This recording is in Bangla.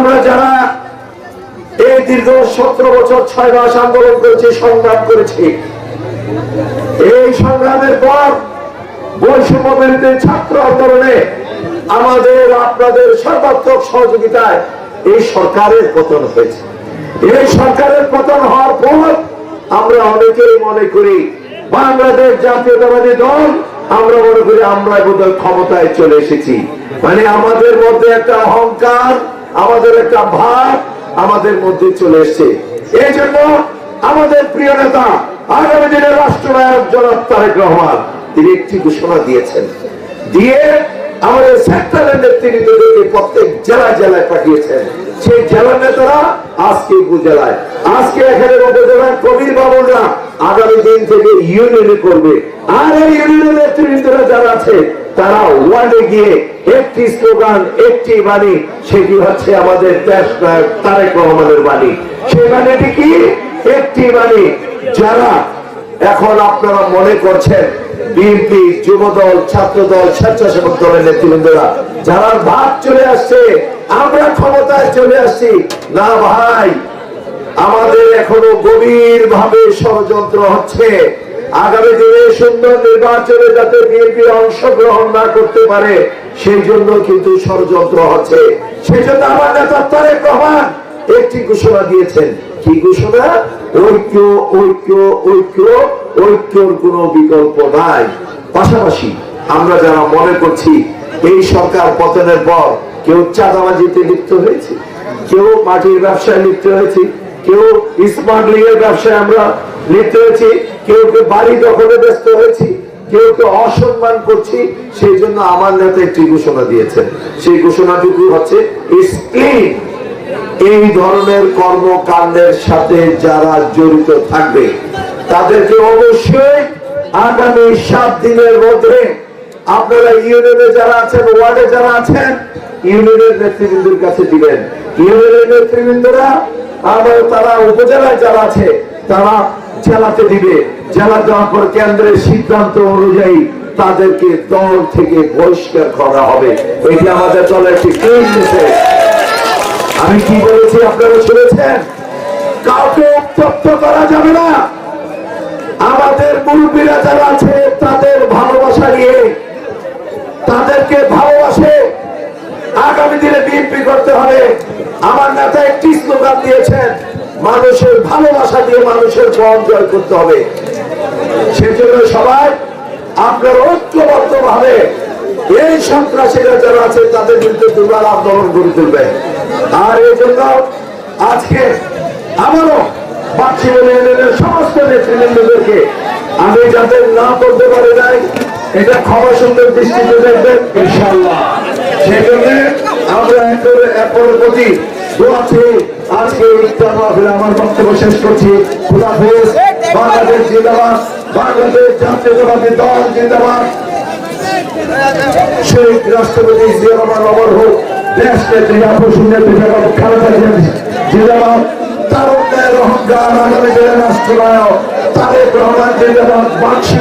আমরা যারা এই দীর্ঘ সতেরো বছর ছয় মাস আন্দোলন করেছি, সংগ্রাম করেছি, এই সংগ্রামের পর বৈষম্য বিরোধী ছাত্র আন্দোলনে আমাদের, আপনাদের সর্বাত্মক সহযোগিতায় এই সরকারের পতন হয়েছে। এই সরকারের পতন হওয়ার পর আমরা অনেকেই মনে করি, বাংলাদেশ জাতীয়তাবাদী দল, আমরা মনে করি আমরা বোধহয় ক্ষমতায় চলে এসেছি। মানে আমাদের মধ্যে একটা অহংকার আমাদের একটা ভাব আমাদের মধ্যে চলে এসেছে। এই জন্য আমাদের প্রিয় নেতা, আগামী দিনের রাষ্ট্রনায়ক জনাব তারেক রহমান, তিনি একটি ঘোষণা দিয়েছেন। দিয়ে আমাদের সেক্টরের নেতৃত্বদেরকে প্রত্যেক জেলা জেলায় পাঠিয়েছেন। সেই জেলার নেতারা আজকে উপজেলায়। আজকে এখানে উপজেলার কবির বাবুরা আগামী দিন থেকে ইউনিয়নে করবে। আর এই ইউনিয়নের নেতৃবৃন্দরা যারা আছে তারা ওয়ার্ডে গিয়ে একটি স্লোগান, একটি বাণী, সেটি হচ্ছে আমাদের দেশ নায়ক তারেক রহমানের বাণী। সেই বাণীটি কি? একটি বাণী, যারা এখন আপনারা মনে করছেন বিএনপি যুবদল, ছাত্রদল, স্বেচ্ছাসেবক দলের নেতৃবৃন্দরা, যারা ভাব চলে আসছে, আমরা ক্ষমতায় চলে আসছি। না ভাই, আমাদের এখনও গভীর ভাবে ষড়যন্ত্র হচ্ছে। আগামী দিনে সুন্দর নির্বাচনে যাতে বিএনপি অংশগ্রহণ না করতে পারে সেই জন্য কিন্তু ষড়যন্ত্র হচ্ছে। সেই জন্য আমার নেতা রহমান একটি ঘোষণা দিয়েছেন। কি ঘোষণা? ঐক্য ঐক্য ঐক্য, ঐক্যর কোনো বিকল্প নাই। পাশাপাশি আমরা যারা মনে করছি, এই সরকার পতনের পর কেউ চাঁদাবাজিতে লিপ্ত হয়েছে, কেউ মাটির ব্যবসায় লিপ্ত হয়েছে, কেউ স্মাগলিং এর ব্যবসায় আমরা লিপ্ত হয়েছি কেউ কেউ বাড়ি দখলে ব্যস্ত হয়েছি, কেউ কেউ অসম্মান করছি, সেই জন্য আমার নেতা একটি ঘোষণা দিয়েছেন। সেই ঘোষণাটুকু হচ্ছে এই ধরনের কর্মকাণ্ডের সাথে যারা জড়িত থাকবে, তাদেরকে অবশ্যই আগামী সাত দিনের মধ্যে আপনারা ইউনিয়নে যারা আছেন, ওয়ার্ডে যারা আছেন, ইউনিয়নের নেতৃবৃন্দের কাছে দিবেন। ইউনিয়নের নেতৃবৃন্দরা, আবার তারা উপজেলায় যারা আছে, তারা জেলাতে দিবে। জেলা দেওয়ার পর কেন্দ্রের সিদ্ধান্ত অনুযায়ী তাদেরকে দল থেকে বহিষ্কার করা হবে। এটি আমাদের দলের একটি মেসেজ আমি কি বলেছি, আপনারা শুনেছেন? কাউকে উত্তপ্ত করা যাবে না। আমাদের মুরব্বীরা যারা আছে, তাদের ভালোবাসা নিয়ে, তাদেরকে ভালোবাসে। আগামী দিনে বিএনপি করতে হবে। আমার নেতা একটি স্লোগান দিয়েছেন মানুষের ভালোবাসা দিয়ে মানুষের মন জয় করতে হবে। সেজন্য সবাই আপনার ঐক্যবদ্ধ ভাবে এই সন্ত্রাসীরা যারা আছে, তাদের বিরুদ্ধে দুর্বার আন্দোলন গড়ে তুলবে। আর এই জন্য আজকে আমারও ইউনিয়নের সমস্ত নেতৃবৃন্দদেরকে। আমি যাদের না করতে পারি নাই, এটা ক্ষমা সুন্দর দৃষ্টিতে দেখবেন ইনশাল্লাহ সেজন্য আমরা একের প্রতি দোয়াছি আজকে ইফতার মাহফিলে আমার বক্তব্য শেষ করছি। খুদাফেজ বাংলাদেশ জিন্দাবাদ, বাংলাদেশ জাতীয়তাবাদী দল জিন্দাবাদ। শহীদ রাষ্ট্রপতি জিয়া রহমান অমর হোক দেশ নেত্রী আপসুন নেত্রী বেগম খালেদা জিয়া জিন্দাবাদ। তার অহংকার আগামী দিনের রাষ্ট্রনায়ক তারেক রহমান জিন্দাবাদ বাংশী